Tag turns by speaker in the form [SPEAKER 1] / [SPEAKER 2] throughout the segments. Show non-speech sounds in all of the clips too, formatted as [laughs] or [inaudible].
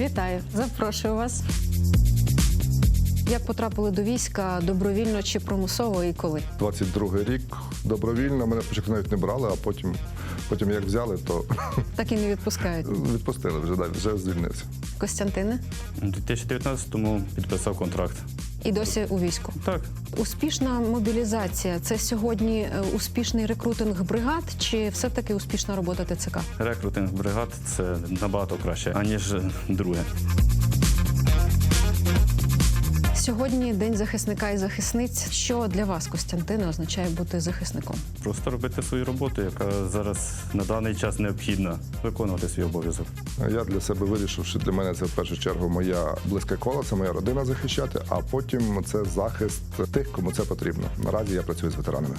[SPEAKER 1] Вітаю, запрошую вас. Як потрапили до війська добровільно чи примусово і коли?
[SPEAKER 2] 22-й рік добровільно. Мене спочатку навіть не брали, а потім, потім як взяли, то [laughs]
[SPEAKER 1] Так і не відпускають.
[SPEAKER 2] відпустили вже, да, вже звільнився.
[SPEAKER 1] Костянтине
[SPEAKER 3] У 2019-му підписав контракт.
[SPEAKER 1] І досі у війську.
[SPEAKER 3] Так,
[SPEAKER 1] Успішна мобілізація це сьогодні е, успішний рекрутинг бригад, чи все-таки успішна робота ТЦК?
[SPEAKER 3] рекрутинг бригад це набагато краще, аніж друге.
[SPEAKER 1] Сьогодні день захисника і захисниць. Що для вас, Костянтине, означає бути захисником?
[SPEAKER 3] Просто робити свою роботу, яка зараз на даний час необхідна, виконувати свій обов'язок.
[SPEAKER 2] Я для себе вирішив, що для мене це в першу чергу моя близьке коло, це моя родина захищати, а потім це захист тих, кому це потрібно. Наразі я працюю з ветеранами.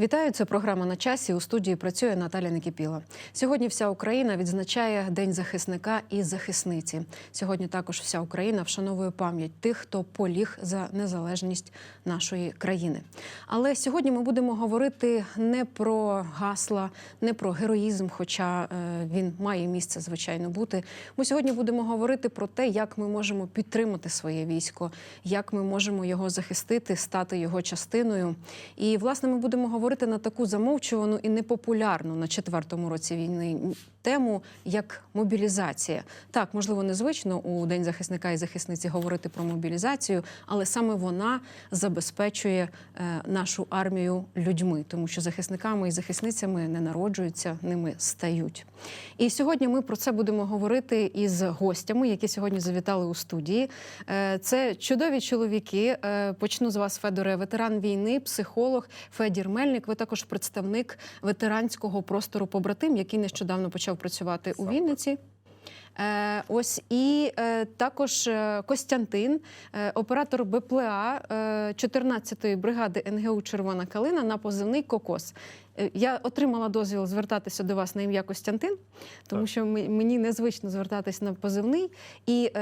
[SPEAKER 1] Вітаю, це програма на часі. У студії працює Наталя Некіпіла. Сьогодні вся Україна відзначає День захисника і захисниці. Сьогодні також вся Україна вшановує пам'ять тих, хто поліг за незалежність нашої країни. Але сьогодні ми будемо говорити не про гасла, не про героїзм, хоча е, він має місце, звичайно, бути. Ми сьогодні будемо говорити про те, як ми можемо підтримати своє військо, як ми можемо його захистити, стати його частиною. І власне ми будемо говорити на таку замовчувану і непопулярну на четвертому році війни тему, як мобілізація. Так, можливо, незвично у День захисника і захисниці говорити про мобілізацію, але саме вона забезпечує е, нашу армію людьми, тому що захисниками і захисницями не народжуються, ними стають. І сьогодні ми про це будемо говорити із гостями, які сьогодні завітали у студії. Е, Це чудові чоловіки. Е, Почну з вас, Федоре, ветеран війни, психолог Федір Мельник. Ви також представник ветеранського простору побратим, який нещодавно почав працювати у Вінниці. Е, ось і е, також е, Костянтин, оператор БПЛА е, 14-ї бригади НГУ Червона Калина на позивний Кокос. Я отримала дозвіл звертатися до вас на ім'я Костянтин, тому що мені незвично звертатись на позивний. І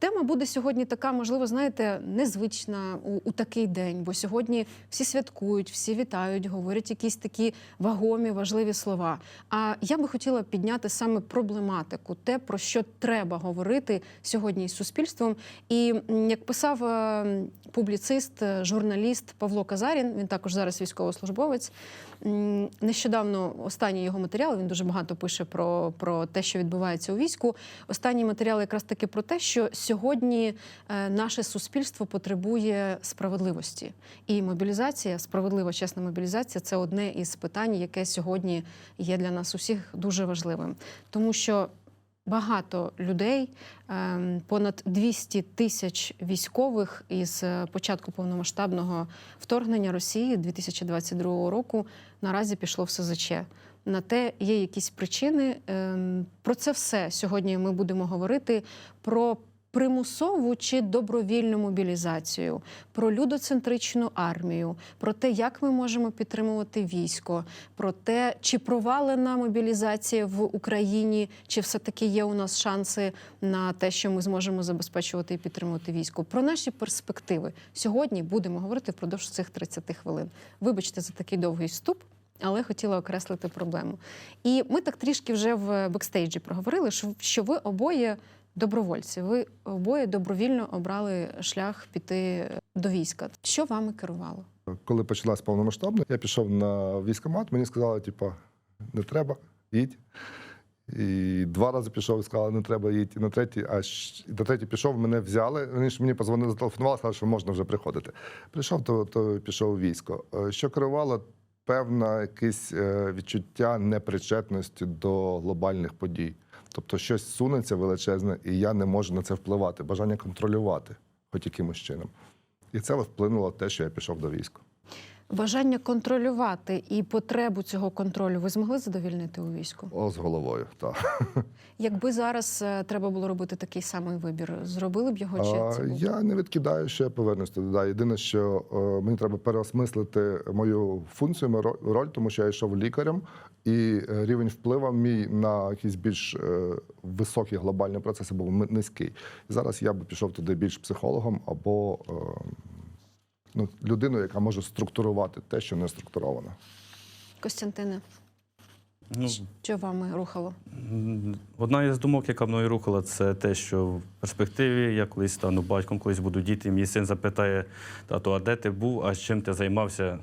[SPEAKER 1] тема буде сьогодні така, можливо, знаєте, незвична у, у такий день, бо сьогодні всі святкують, всі вітають, говорять якісь такі вагомі, важливі слова. А я би хотіла підняти саме проблематику, те, про що треба говорити сьогодні із суспільством. І як писав е, публіцист, е, журналіст Павло Казарін, він також зараз військовослужбовець. Нещодавно останній його матеріал, він дуже багато пише про, про те, що відбувається у війську. Останній матеріал якраз таки про те, що сьогодні е, наше суспільство потребує справедливості. І мобілізація, справедлива, чесна мобілізація це одне із питань, яке сьогодні є для нас усіх дуже важливим. Тому що багато людей, ем, понад 200 тисяч військових із е, початку повномасштабного вторгнення Росії 2022 року наразі пішло в СЗЧ. На те є якісь причини. Ем, Про це все сьогодні ми будемо говорити про примусову чи добровільну мобілізацію, про людоцентричну армію, про те, як ми можемо підтримувати військо, про те, чи провалена мобілізація в Україні, чи все-таки є у нас шанси на те, що ми зможемо забезпечувати і підтримувати військо. Про наші перспективи сьогодні будемо говорити впродовж цих 30 хвилин. Вибачте за такий довгий вступ. Але хотіла окреслити проблему. І ми так трішки вже в бекстейджі проговорили, що ви обоє добровольці, ви обоє добровільно обрали шлях піти до війська. Що вами керувало?
[SPEAKER 2] Коли почалась повномасштабна, я пішов на військкомат, мені сказали, типа, не треба, їдь. І два рази пішов і сказали, не треба їдь. І на третій, а на третій пішов, мене взяли. Вони ж мені позвонили, зателефонували, сказали, що можна вже приходити. Прийшов, то, то пішов у військо. Е, Що керувало? Певне якесь е, відчуття непричетності до глобальних подій. Тобто щось сунеться величезне, і я не можу на це впливати. Бажання контролювати, хоч якимось чином. І це вплинуло те, що я пішов до війська.
[SPEAKER 1] Бажання контролювати і потребу цього контролю ви змогли задовільнити у війську?
[SPEAKER 2] О, з головою, так. [laughs]
[SPEAKER 1] Якби зараз е, треба було робити такий самий вибір, зробили б його чи це був?
[SPEAKER 2] я не відкидаю, що я повернусь туди. Да. Єдине, що е, мені треба переосмислити мою функцію, мою роль, тому що я йшов лікарем, і е, рівень впливу мій на якісь більш е, високі глобальні процеси був низький. І зараз я би пішов туди більш психологом або е, ну, людиною, яка може структурувати те, що не структуровано.
[SPEAKER 1] Костянтине,
[SPEAKER 3] Ну,
[SPEAKER 1] що вами рухало?
[SPEAKER 3] одна із думок, яка мною рухала, це те, що в перспективі я колись стану батьком, колись буду діти. Мій син запитає, тато, а де ти був, а чим ти займався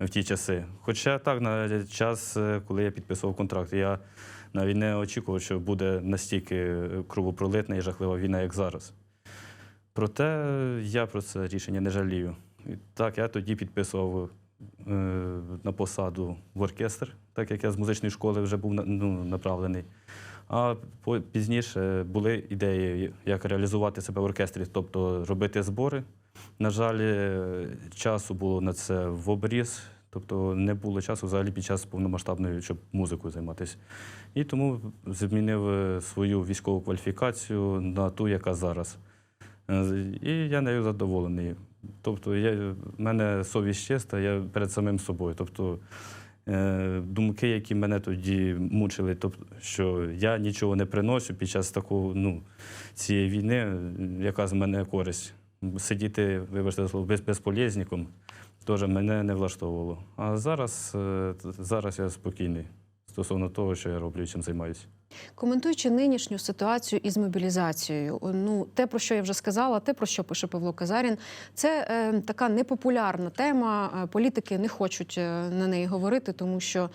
[SPEAKER 3] в ті часи? Хоча так, на час, е, коли я підписував контракт, я навіть не очікував, що буде настільки кровопролитна і жахлива війна, як зараз. Проте я про це рішення не жалію. І так, я тоді підписував е, на посаду в оркестр, так як я з музичної школи вже був ну, направлений. А пізніше були ідеї, як реалізувати себе в оркестрі, тобто робити збори. На жаль, е, часу було на це в обріз, тобто не було часу взагалі під час повномасштабної, щоб музикою займатися. І тому змінив е, свою військову кваліфікацію на ту, яка зараз. Е, І я нею задоволений. Тобто, я, в мене совість чиста, я перед самим собою. Тобто, е, думки, які мене тоді мучили, тобто, що я нічого не приношу під час такого, ну, цієї війни, яка з мене користь. Сидіти, вибачте слово, без, безполезніком, теж мене не влаштовувало. А зараз, е, зараз я спокійний стосовно того, що я роблю і чим займаюся.
[SPEAKER 1] Коментуючи нинішню ситуацію із мобілізацією, ну те, про що я вже сказала, те, про що пише Павло Казарін, це е, така непопулярна тема. Е, Політики не хочуть е, на неї говорити, тому що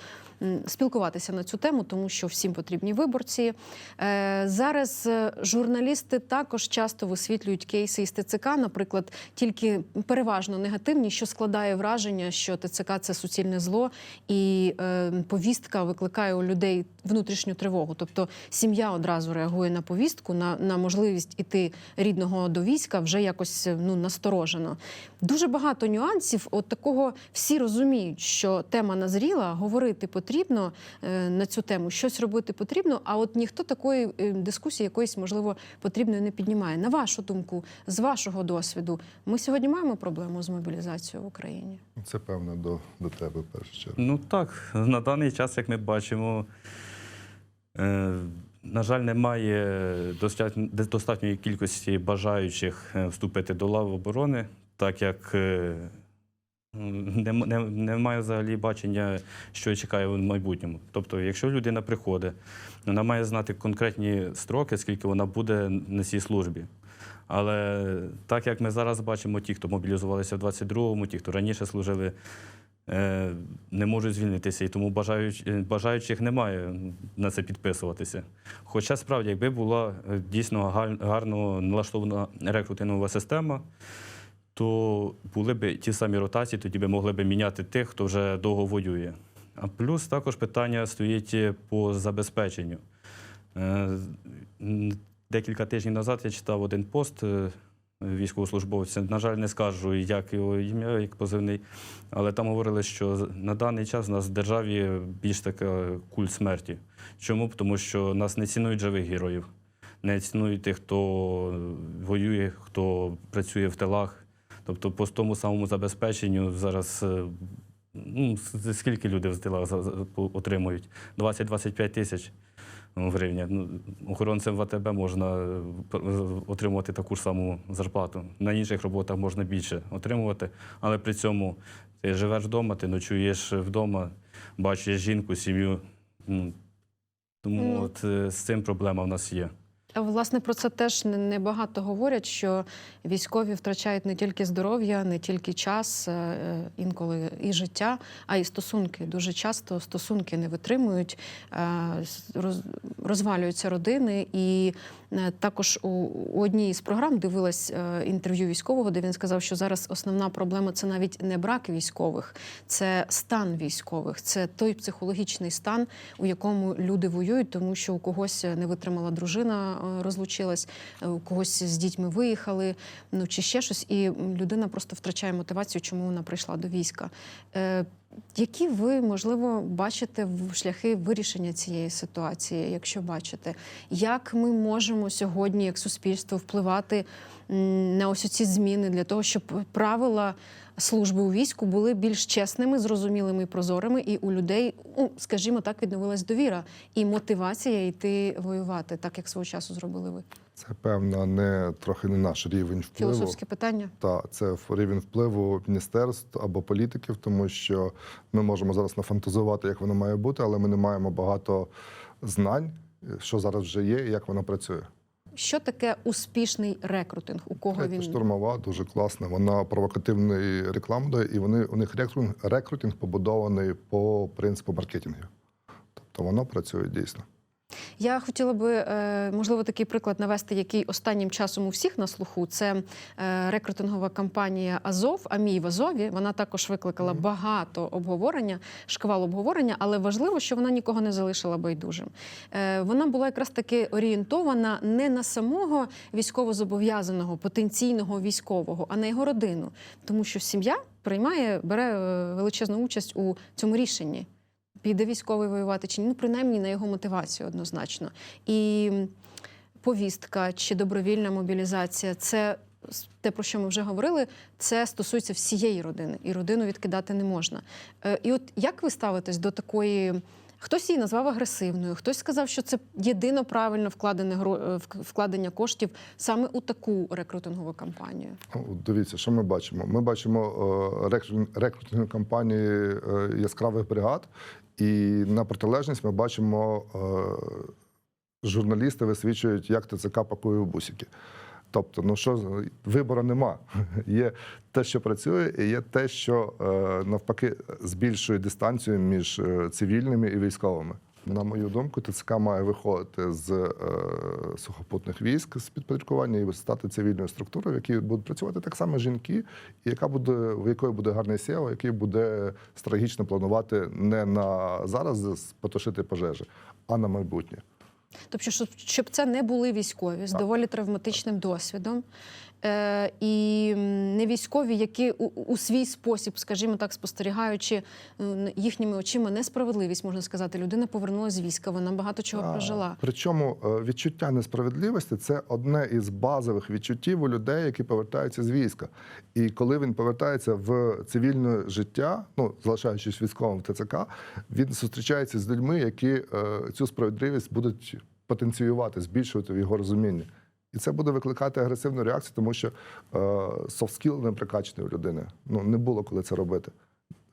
[SPEAKER 1] спілкуватися на цю тему, тому що всім потрібні виборці. Е, зараз е, журналісти також часто висвітлюють кейси із ТЦК, наприклад, тільки переважно негативні, що складає враження, що ТЦК це суцільне зло, і е, повістка викликає у людей внутрішню тривогу. Тобто сім'я одразу реагує на повістку, на, на можливість іти рідного до війська вже якось ну насторожено. Дуже багато нюансів. От такого всі розуміють, що тема назріла, говорити потрібно е, на цю тему, щось робити потрібно. А от ніхто такої е, дискусії якоїсь можливо потрібної не піднімає. На вашу думку, з вашого досвіду, ми сьогодні маємо проблему з мобілізацією в Україні.
[SPEAKER 2] Це певно до, до тебе першу чергу.
[SPEAKER 3] Ну так, на даний час, як ми бачимо, е, на жаль, немає достатньої кількості бажаючих е, вступити до лав оборони, так як е, не, не, немає взагалі бачення, що чекає в майбутньому. Тобто, якщо людина приходить, вона має знати конкретні строки, скільки вона буде на цій службі. Але так як ми зараз бачимо, ті, хто мобілізувалися в 22-му, ті, хто раніше служили, е, не можуть звільнитися, і тому бажаюч, е, бажаючих немає на це підписуватися. Хоча справді, якби була е, дійсно гарно налаштована рекрутингова система, то були б ті самі ротації, тоді би могли б міняти тих, хто вже довго воює. А плюс також питання стоїть по забезпеченню. Е, Декілька тижнів назад я читав один пост е, військовослужбовця. На жаль, не скажу, як його ім'я, як позивний, але там говорили, що на даний час у нас в державі більш така культ смерті. Чому? Тому що нас не цінують живих героїв, не цінують тих, хто воює, хто працює в тилах. Тобто, по тому самому забезпеченню зараз. е, Ну, скільки люди в тилах отримують? 20-25 тисяч гривень. Ну, охоронцем в АТБ можна е, отримувати таку ж саму зарплату. На інших роботах можна більше отримувати, але при цьому ти живеш вдома, ти ночуєш вдома, бачиш жінку, сім'ю. Ну, Тому
[SPEAKER 1] mm.
[SPEAKER 3] от е, з цим проблема в нас є.
[SPEAKER 1] Власне, про це теж не- небагато говорять, що військові втрачають не тільки здоров'я, не тільки час, е, е, інколи і життя, а й стосунки. Дуже часто стосунки не витримують, е, роз- розвалюються родини. І також у, одній із програм дивилась інтерв'ю військового, де він сказав, що зараз основна проблема це навіть не брак військових, це стан військових, це той психологічний стан, у якому люди воюють, тому що у когось не витримала дружина, розлучилась, е, у когось з дітьми виїхали, ну чи ще щось, і людина просто втрачає мотивацію, чому вона прийшла до війська. Які ви, можливо, бачите в- шляхи вирішення цієї ситуації, якщо бачите, як ми можемо сьогодні, як суспільство, впливати на ось ці зміни для того, щоб правила служби у війську були більш чесними, зрозумілими і прозорими, і у людей, ну скажімо так, відновилась довіра і мотивація йти воювати, так як свого часу зробили ви.
[SPEAKER 2] Це певно не трохи не наш рівень впливу.
[SPEAKER 1] Філософське питання.
[SPEAKER 2] Та це рівень впливу міністерств або політиків, тому що ми можемо зараз нафантазувати, як воно має бути, але ми не маємо багато знань, що зараз вже є і як воно працює.
[SPEAKER 1] Що таке успішний рекрутинг? У кого
[SPEAKER 2] Третя
[SPEAKER 1] він
[SPEAKER 2] штурмова дуже класна. Вона провокативний рекламу дає, і вони у них рекрутинг, рекрутинг побудований по принципу маркетингу. Тобто воно працює дійсно.
[SPEAKER 1] Я хотіла би, е, можливо, такий приклад навести, який останнім часом у всіх на слуху. Це е, рекрутингова кампанія Азов, Амій в Азові. Вона також викликала багато обговорення, шквал обговорення, але важливо, що вона нікого не залишила байдужим. Е, Вона була якраз таки орієнтована не на самого військовозобов'язаного, потенційного військового, а на його родину, тому що сім'я приймає, бере величезну участь у цьому рішенні піде військовий воювати чи ні, ну принаймні на його мотивацію однозначно. І повістка чи добровільна мобілізація це те, про що ми вже говорили, це стосується всієї родини, і родину відкидати не можна. Е, І от як ви ставитесь до такої? Хтось її назвав агресивною, хтось сказав, що це єдино правильно вкладене е, вк- вкладення коштів саме у таку рекрутингову кампанію.
[SPEAKER 2] Дивіться, що ми бачимо. Ми бачимо е, рекрутинг- рекрутингові кампанії е, яскравих бригад, і на протилежність ми бачимо, журналісти висвічують, як ТЦК пакує в бусики. Тобто, ну що вибору нема. [laughs] Є те, що працює, і є те, що е, навпаки збільшує дистанцію між е, цивільними і військовими. На мою думку, ТЦК має виходити з е, сухопутних військ з підпорядкування і стати цивільною структурою, в якій будуть працювати так само жінки, і яка буде в якої буде гарний SEO, який буде стратегічно планувати не на зараз потушити пожежі, а на майбутнє.
[SPEAKER 1] Тобто, щоб, це не були військові з доволі травматичним досвідом. Е, і не військові, які у, у свій спосіб, скажімо так, спостерігаючи їхніми очима несправедливість, можна сказати, людина повернулася з війська, вона багато чого
[SPEAKER 2] А,
[SPEAKER 1] прожила.
[SPEAKER 2] Причому е, відчуття несправедливості це одне із базових відчуттів у людей, які повертаються з війська. І коли він повертається в цивільне життя, ну залишаючись військовим в ТЦК, він зустрічається з людьми, які е, цю справедливість будуть потенціювати, збільшувати в його розумінні. І це буде викликати агресивну реакцію, тому що е, soft skill не прикачаний у людини. Ну не було коли це робити.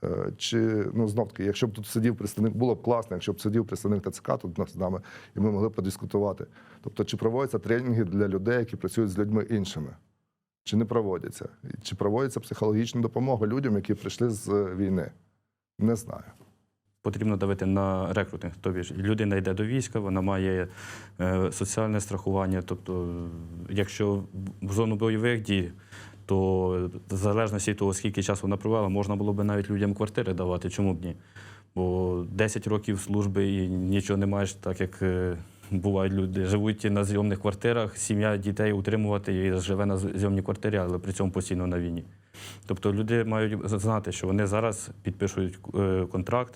[SPEAKER 2] Е, Чи ну знов таки, якщо б тут сидів представник, було б класно, якщо б сидів представник ТЦК тут з нами, і ми могли б подискутувати. Тобто, чи проводяться тренінги для людей, які працюють з людьми іншими, чи не проводяться? Чи проводиться психологічна допомога людям, які прийшли з е, війни? Не знаю.
[SPEAKER 3] Потрібно давити на рекрутинг. Тобто людина йде до війська, вона має е, соціальне страхування. Тобто, якщо в зону бойових дій, то в залежності від того, скільки часу вона провела, можна було б навіть людям квартири давати. Чому б ні? Бо 10 років служби і нічого не маєш, так як е, бувають люди, живуть на зйомних квартирах, сім'я дітей утримувати і живе на зйомній квартирі, але при цьому постійно на війні. Тобто люди мають знати, що вони зараз підпишуть е, контракт,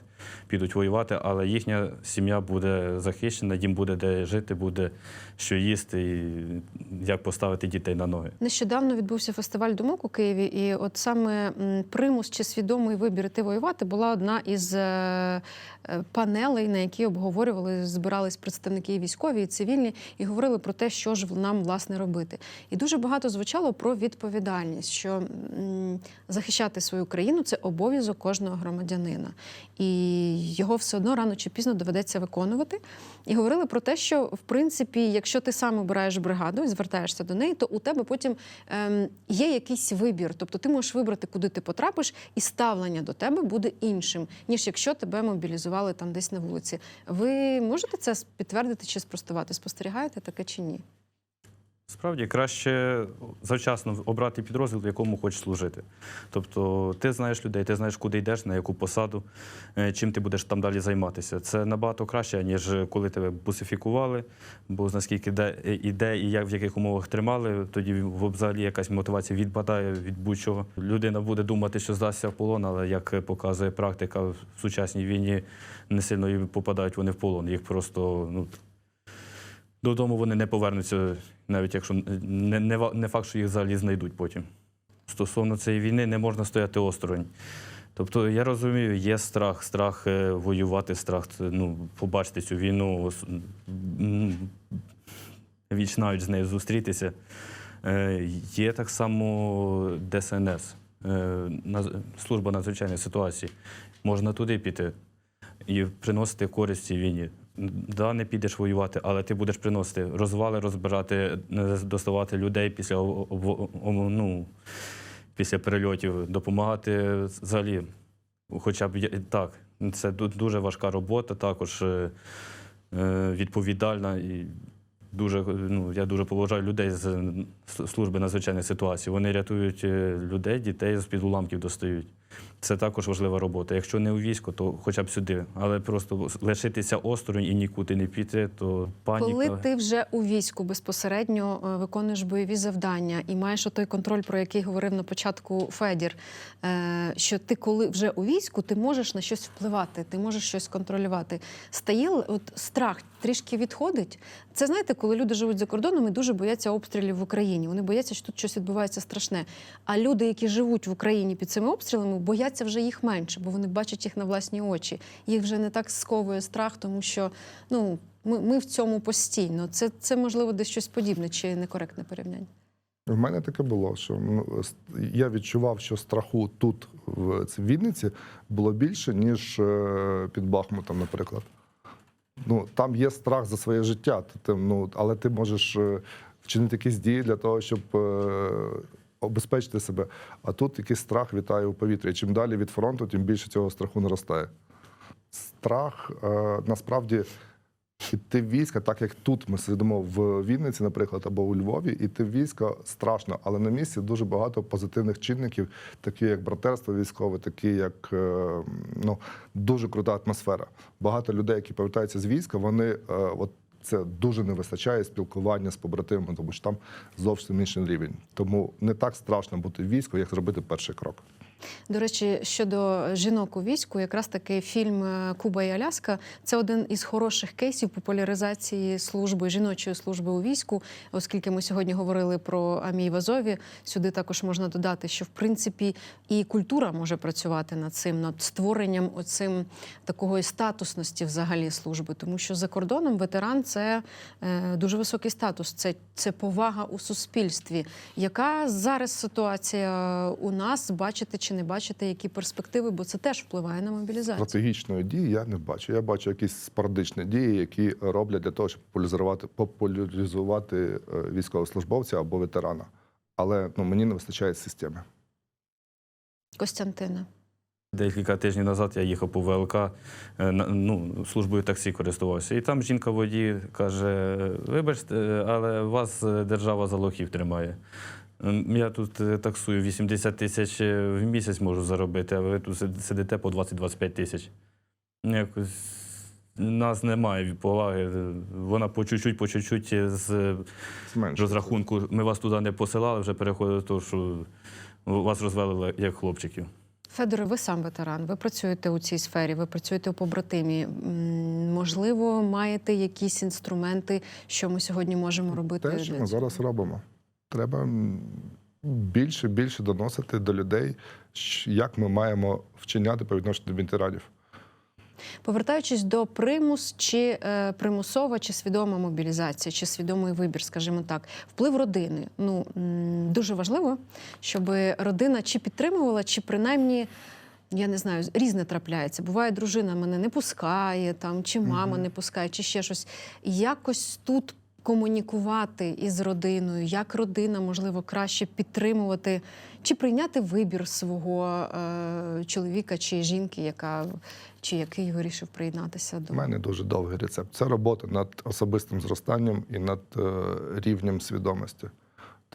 [SPEAKER 3] підуть воювати, але їхня сім'я буде захищена, їм буде де жити, буде що їсти, і як поставити дітей на ноги.
[SPEAKER 1] Нещодавно відбувся фестиваль думок у Києві, і от саме примус чи свідомий вибір іти воювати була одна із е, е, панелей, на які обговорювали, збирались представники військові і цивільні, і говорили про те, що ж нам власне робити. І дуже багато звучало про відповідальність, що захищати свою країну це обов'язок кожного громадянина, і його все одно рано чи пізно доведеться виконувати. І говорили про те, що в принципі, якщо ти сам обираєш бригаду і звертаєшся до неї, то у тебе потім ем, є якийсь вибір. Тобто ти можеш вибрати, куди ти потрапиш, і ставлення до тебе буде іншим, ніж якщо тебе мобілізували там десь на вулиці. Ви можете це підтвердити чи спростувати? Спостерігаєте таке чи ні?
[SPEAKER 3] Справді краще завчасно обрати підрозділ, в якому хочеш служити. Тобто ти знаєш людей, ти знаєш, куди йдеш, на яку посаду, е, чим ти будеш там далі займатися. Це набагато краще, ніж коли тебе бусифікували, бо наскільки де іде і як в яких умовах тримали, тоді взагалі якась мотивація відпадає від будь-чого. Людина буде думати, що здасться в полон, але як показує практика, в сучасній війні не сильно попадають вони в полон. Їх просто ну, Додому вони не повернуться, навіть якщо не, не, не факт, що їх взагалі знайдуть потім. стосовно цієї війни не можна стояти осторонь. Тобто я розумію, є страх, страх е, воювати, страх ну, побачити цю війну, ос- м, віч навіть з нею зустрітися. Е, Є так само ДСНС, е, служба надзвичайної ситуації. Можна туди піти і приносити користь цій війні. Да, не підеш воювати, але ти будеш приносити розвали, розбирати, доставати людей після, ну, після перельотів, допомагати взагалі. Хоча б так, це дуже важка робота, також е, е, відповідальна. І дуже, ну, я дуже поважаю людей з служби надзвичайних ситуацій. Вони рятують е, людей, дітей з-під уламків достають. Це також важлива робота. Якщо не у військо, то хоча б сюди. Але просто лишитися осторонь і нікуди не піти, то паніка.
[SPEAKER 1] Коли ти вже у війську безпосередньо е, виконуєш бойові завдання і маєш той контроль, про який говорив на початку Федір, е, що ти, коли вже у війську, ти можеш на щось впливати, ти можеш щось контролювати. Стає от страх трішки відходить. Це знаєте, коли люди живуть за кордоном і дуже бояться обстрілів в Україні. Вони бояться, що тут щось відбувається страшне. А люди, які живуть в Україні під цими обстрілами, бояться вже їх менше, бо вони бачать їх на власні очі. Їх вже не так сковує страх, тому що ну ми, ми в цьому постійно. Це, це можливо десь щось подібне чи некоректне порівняння.
[SPEAKER 2] В мене таке було, що ну, я відчував, що страху тут, в Вінниці, було більше, ніж е, під Бахмутом, наприклад. Ну, там є страх за своє життя, ти, ну, але ти можеш е, вчинити якісь дії для того, щоб е, обезпечити себе. А тут якийсь страх вітає у повітрі. Чим далі від фронту, тим більше цього страху наростає. Страх е, насправді Іти в війська, так як тут ми сидимо в Вінниці, наприклад, або у Львові, іти в війська страшно, але на місці дуже багато позитивних чинників, такі як братерство військове, такі як е, ну дуже крута атмосфера. Багато людей, які повертаються з війська, вони е, от це дуже не вистачає спілкування з побратимами, тому що там зовсім інший рівень. Тому не так страшно бути в війську, як зробити перший крок.
[SPEAKER 1] До речі, щодо жінок у війську, якраз таки фільм е, Куба і Аляска це один із хороших кейсів популяризації служби жіночої служби у війську, оскільки ми сьогодні говорили про Амій в Азові. Сюди також можна додати, що в принципі і культура може працювати над цим, над створенням оцим такої статусності взагалі служби, тому що за кордоном ветеран це е, дуже високий статус, це, це повага у суспільстві. Яка зараз ситуація у нас? Бачите чи не бачите, які перспективи? Бо це теж впливає на мобілізацію.
[SPEAKER 2] Стратегічної дії я не бачу. Я бачу якісь спорадичні дії, які роблять для того, щоб популяризувати, популяризувати е, військовослужбовця або ветерана. Але ну, мені не вистачає системи.
[SPEAKER 1] Костянтина.
[SPEAKER 3] Декілька тижнів назад я їхав по ВЛК, е, ну, службою таксі користувався. І там жінка водій каже: вибачте, але вас е, держава за лохів тримає. Я тут е, таксую 80 тисяч е, в місяць можу заробити, а ви тут сидите по 20-25 тисяч. Якось нас немає поваги. Вона по чуть-чуть, по чуть-чуть з
[SPEAKER 2] Зменшується.
[SPEAKER 3] розрахунку. Ми вас туди не посилали, вже переходить до того, що вас розвели як хлопчиків.
[SPEAKER 1] Федоре, ви сам ветеран, ви працюєте у цій сфері, ви працюєте у побратимі. Можливо, маєте якісь інструменти, що ми сьогодні можемо робити?
[SPEAKER 2] Те, що ми зараз робимо. Треба більше більше доносити до людей, як ми маємо вчиняти по відношенню до ветеранів.
[SPEAKER 1] Повертаючись до примус чи е, примусова, чи свідома мобілізація, чи свідомий вибір, скажімо так, вплив родини. Ну дуже важливо, щоб родина чи підтримувала, чи принаймні. Я не знаю, різне трапляється. Буває, дружина мене не пускає, там, чи мама не пускає, чи ще щось. Якось тут комунікувати із родиною, як родина можливо краще підтримувати, чи прийняти вибір свого е, чоловіка чи жінки, яка чи який вирішив приєднатися до
[SPEAKER 2] У мене дуже довгий рецепт. Це робота над особистим зростанням і над е, рівнем свідомості.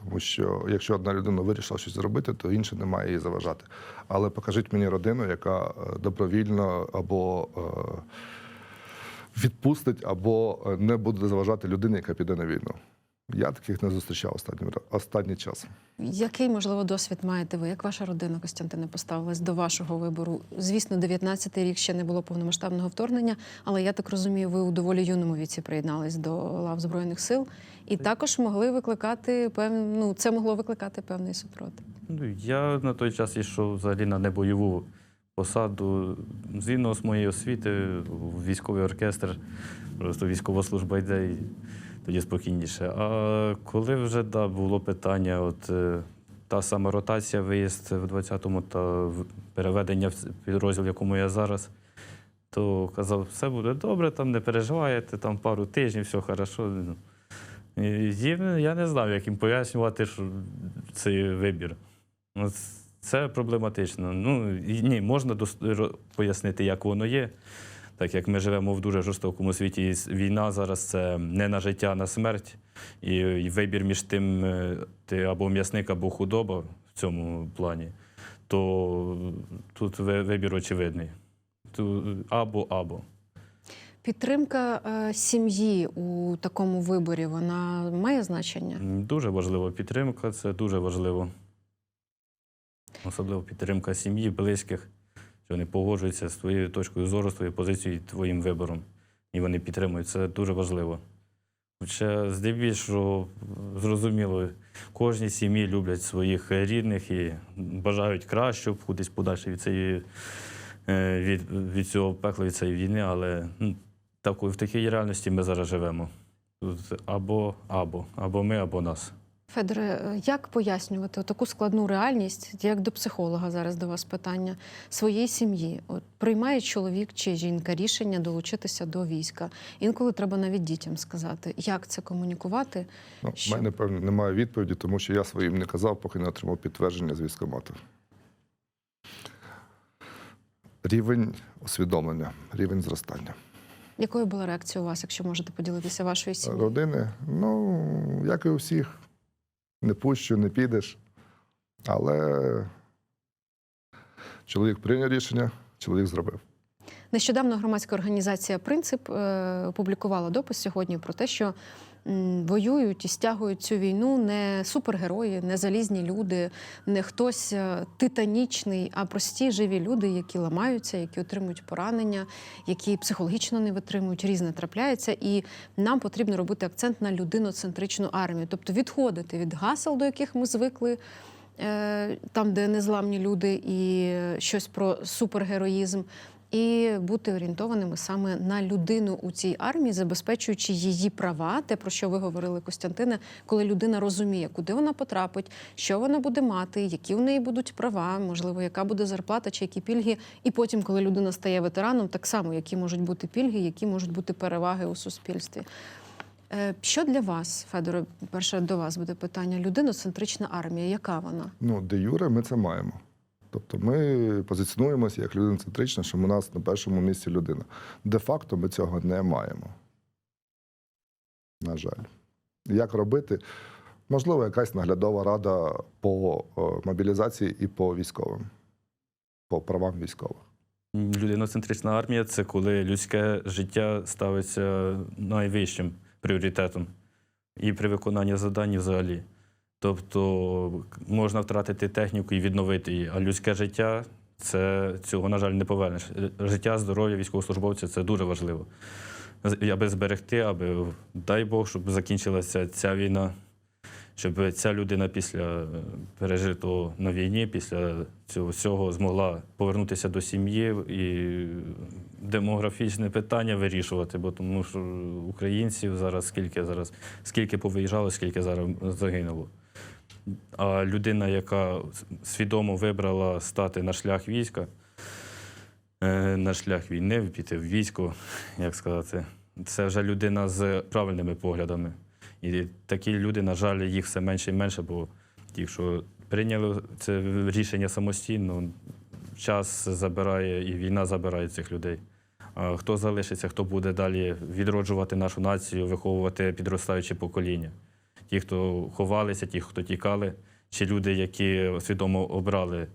[SPEAKER 2] Тому що якщо одна людина вирішила щось зробити, то інша не має її заважати. Але покажіть мені родину, яка е, добровільно або е, відпустить, або е, не буде заважати людині, яка піде на війну. Я таких не зустрічав останнім, останній час.
[SPEAKER 1] Який, можливо, досвід маєте ви? Як ваша родина, Костянтине, поставилась до вашого вибору? Звісно, 19-й рік ще не було повномасштабного вторгнення, але я так розумію, ви у доволі юному віці приєднались до лав Збройних сил і також могли викликати певну, ну, це могло викликати певний супротив.
[SPEAKER 3] Ну, я на той час йшов взагалі на небойову посаду. Згідно з моєї освіти, військовий оркестр, просто військова служба йде і тоді спокійніше. А коли вже да, було питання, от е, та сама ротація, виїзд в 20-му та переведення в підрозділ, в якому я зараз, то казав, все буде добре, там не переживаєте, там пару тижнів, все хорошо. Я не знав, як їм пояснювати, що цей вибір. Це проблематично. Ну, ні, можна дос- пояснити, як воно є. Так як ми живемо в дуже жорстокому світі, і війна зараз це не на життя, а на смерть. І, вибір між тим, е, ти або м'ясник, або худоба в цьому плані, то тут вибір очевидний. Або або.
[SPEAKER 1] Підтримка е, сім'ї у такому виборі вона має значення?
[SPEAKER 3] Дуже важлива підтримка, це дуже важливо. Особливо підтримка сім'ї, близьких, що вони погоджуються з твоєю точкою зору, з твоєю позицією, твоїм вибором. І вони підтримують. Це дуже важливо. Хоча, здебільшого, зрозуміло, кожній сім'ї люблять своїх рідних і бажають кращого, кудись подальше від цієї е, від, від цього пекла, від цієї війни, але ну, такої, в такій реальності ми зараз живемо. Тут або, або, або ми, або нас.
[SPEAKER 1] Федоре, е, як пояснювати таку складну реальність, як до психолога зараз до вас питання своєї сім'ї? От приймає чоловік чи жінка рішення долучитися до війська. Інколи треба навіть дітям сказати, як це комунікувати.
[SPEAKER 2] Ну,
[SPEAKER 1] Що?
[SPEAKER 2] мене, певно, немає відповіді, тому що я своїм не казав, поки не отримав підтвердження з військкомату. Рівень усвідомлення, рівень зростання.
[SPEAKER 1] Якою була реакція у вас, якщо можете поділитися вашою сім'єю?
[SPEAKER 2] Родини, ну, як і у всіх, не пущу, не підеш. Але чоловік прийняв рішення, чоловік зробив.
[SPEAKER 1] Нещодавно громадська організація Принцип е, опублікувала допис сьогодні про те, що воюють і стягують цю війну не супергерої, не залізні люди, не хтось е, титанічний, а прості живі люди, які ламаються, які отримують поранення, які психологічно не витримують, різне трапляється. І нам потрібно робити акцент на людиноцентричну армію, тобто відходити від гасел, до яких ми звикли. е, Там, де незламні люди, і щось про супергероїзм, і бути орієнтованими саме на людину у цій армії, забезпечуючи її права, те про що ви говорили, Костянтине, коли людина розуміє, куди вона потрапить, що вона буде мати, які в неї будуть права, можливо, яка буде зарплата чи які пільги. І потім, коли людина стає ветераном, так само які можуть бути пільги, які можуть бути переваги у суспільстві. Е, Що для вас, Федоре, перше до вас буде питання: людиноцентрична армія, яка вона?
[SPEAKER 2] Ну, де юре, ми це маємо. Тобто ми позиціонуємося як людиноцентрична, що у нас на першому місці людина. Де-факто ми цього не маємо. На жаль. Як робити? Можливо, якась наглядова рада по мобілізації і по військовим, по правам військових.
[SPEAKER 3] Людиноцентрична армія це коли людське життя ставиться найвищим пріоритетом і при виконанні завдань взагалі. Тобто можна втратити техніку і відновити її, а людське життя це цього, на жаль, не повернеш. Життя, здоров'я військовослужбовця це дуже важливо. Аби зберегти, аби, дай Бог, щоб закінчилася ця війна, щоб ця людина після е, пережитого на війні, після цього всього змогла повернутися до сім'ї і демографічне питання вирішувати, бо тому що українців зараз скільки зараз, скільки повиїжджало, скільки зараз загинуло. А людина, яка свідомо вибрала стати на шлях війська, е, на шлях війни, піти в військо, як сказати, це вже людина з правильними поглядами. І такі люди, на жаль, їх все менше і менше, бо ті, що прийняли це рішення самостійно, час забирає і війна забирає цих людей. А хто залишиться, хто буде далі відроджувати нашу націю, виховувати підростаюче покоління? Ті, хто ховалися, ті, хто тікали, чи люди, які свідомо обрали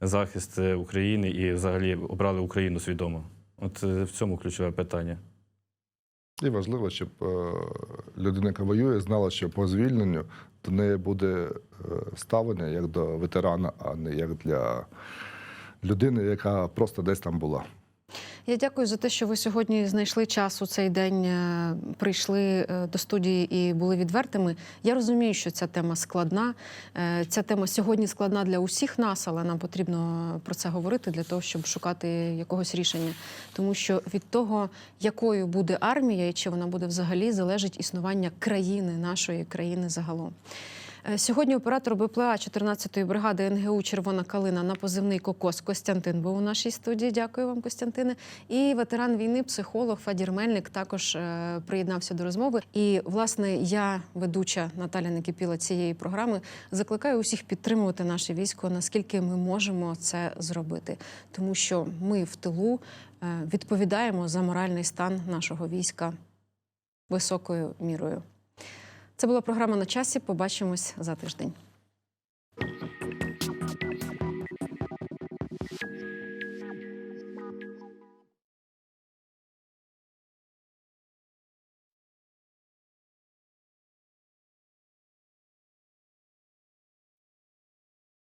[SPEAKER 3] захист України і взагалі обрали Україну свідомо? От е, в цьому ключове питання.
[SPEAKER 2] І важливо, щоб е, людина, яка воює, знала, що по звільненню до неї буде е, ставлення як до ветерана, а не як для людини, яка просто десь там була.
[SPEAKER 1] Я дякую за те, що ви сьогодні знайшли час у цей день, е, прийшли е, до студії і були відвертими. Я розумію, що ця тема складна. Е, Ця тема сьогодні складна для усіх нас, але нам потрібно про це говорити для того, щоб шукати якогось рішення. Тому що від того, якою буде армія і чи вона буде взагалі, залежить існування країни, нашої країни загалом. Е, Сьогодні оператор БПЛА 14-ї бригади НГУ Червона калина на позивний Кокос Костянтин був у нашій студії. Дякую вам, Костянтине. І ветеран війни, психолог Фадір Мельник також е, приєднався до розмови. І власне я, ведуча Наталя Некипіла цієї програми, закликаю усіх підтримувати наше військо, наскільки ми можемо це зробити, тому що ми в тилу е, відповідаємо за моральний стан нашого війська високою мірою. Це була програма на часі. Побачимось за тиждень.